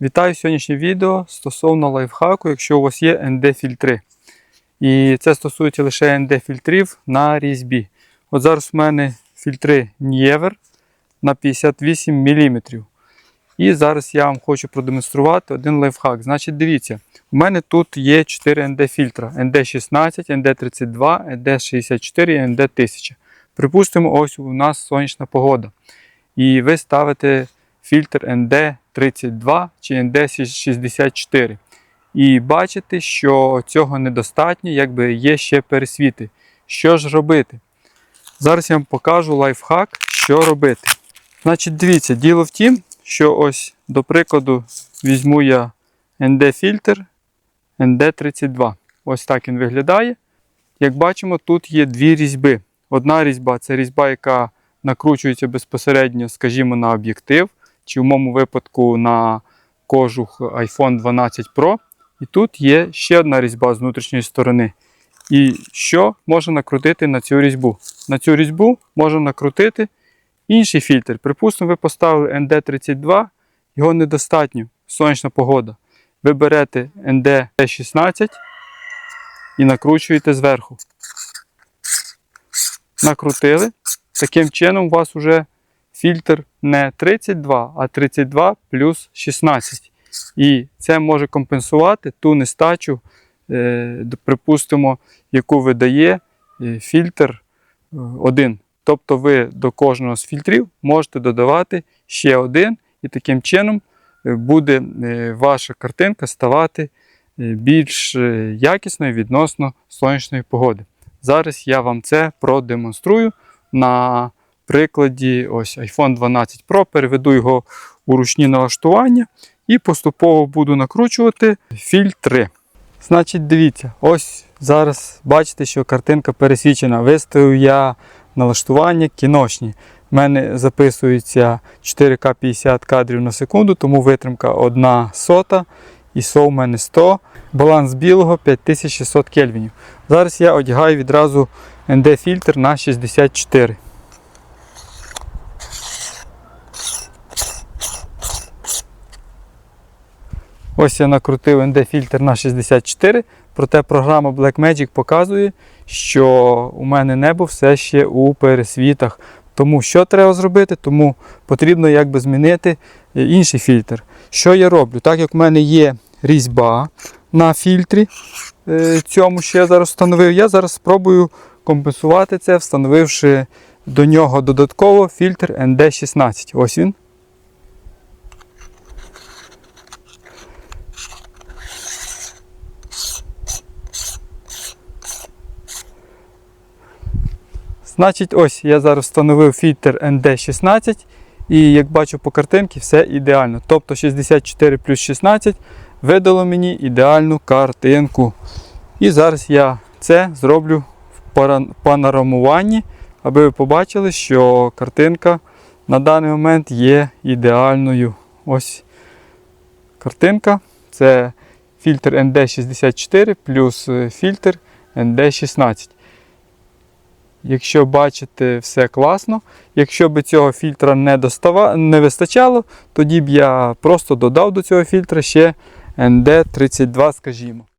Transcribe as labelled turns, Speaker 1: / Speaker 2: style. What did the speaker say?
Speaker 1: Вітаю сьогоднішнє відео стосовно лайфхаку, якщо у вас є ND-фільтри. І це стосується лише ND-фільтрів на різьбі. От зараз у мене фільтри Niever на 58 мм. І зараз я вам хочу продемонструвати один лайфхак. Значить, дивіться, у мене тут є 4 ND-фільтра: ND16, ND32, ND64 і ND1000. Припустимо, ось у нас сонячна погода. І ви ставите фільтр ND32 чи ND64. І бачите, що цього недостатньо, якби є ще пересвіти. Що ж робити? Зараз я вам покажу лайфхак, що робити. Значить, дивіться, діло в тім, що ось, до прикладу, візьму я ND-фільтр ND32. Ось так він виглядає. Як бачимо, тут є дві різьби. Одна різьба це різьба, яка накручується безпосередньо, скажімо, на об'єктив, чи в моєму випадку на кожух iPhone 12 Pro. І тут є ще одна різьба з внутрішньої сторони. І що можна накрутити на цю різьбу? На цю різьбу можна накрутити інший фільтр. Припустимо, ви поставили ND32, його недостатньо, сонячна погода. Ви берете ND16 і накручуєте зверху. Накрутили. Таким чином, у вас вже фільтр не 32, а 32 плюс 16. І це може компенсувати ту нестачу, е, припустимо, яку видає е, фільтр 1. Тобто ви до кожного з фільтрів можете додавати ще один, і таким чином е, буде ваша картинка ставати більш якісною відносно сонячної погоди. Зараз я вам це продемонструю на прикладі ось iPhone 12 Pro. Переведу його у ручні налаштування і поступово буду накручувати фільтри. Значить, дивіться, ось зараз бачите, що картинка пересвічена. Виставив я налаштування кіношні. У мене записується 4К 50 кадрів на секунду, тому витримка 1 сота. ISO у мене 100, баланс білого 5600 кельвінів. Зараз я одягаю відразу ND-фільтр на 64. Ось я накрутив ND-фільтр на 64, проте програма Blackmagic показує, що у мене небо все ще у пересвітах. Тому що треба зробити? Тому потрібно якби змінити інший фільтр. Що я роблю? Так як в мене є різьба на фільтрі, цьому що я зараз встановив, я зараз спробую компенсувати це, встановивши до нього додатково фільтр ND16. Ось він. Значить, ось я зараз встановив фільтр ND16. І як бачу по картинці, все ідеально. Тобто 64 плюс 16 видало мені ідеальну картинку. І зараз я це зроблю в панорамуванні, аби ви побачили, що картинка на даний момент є ідеальною. Ось картинка. Це фільтр ND64 плюс фільтр ND16. Якщо бачите, все класно. Якщо б цього фільтра не достава... не вистачало, тоді б я просто додав до цього фільтра ще ND32, скажімо.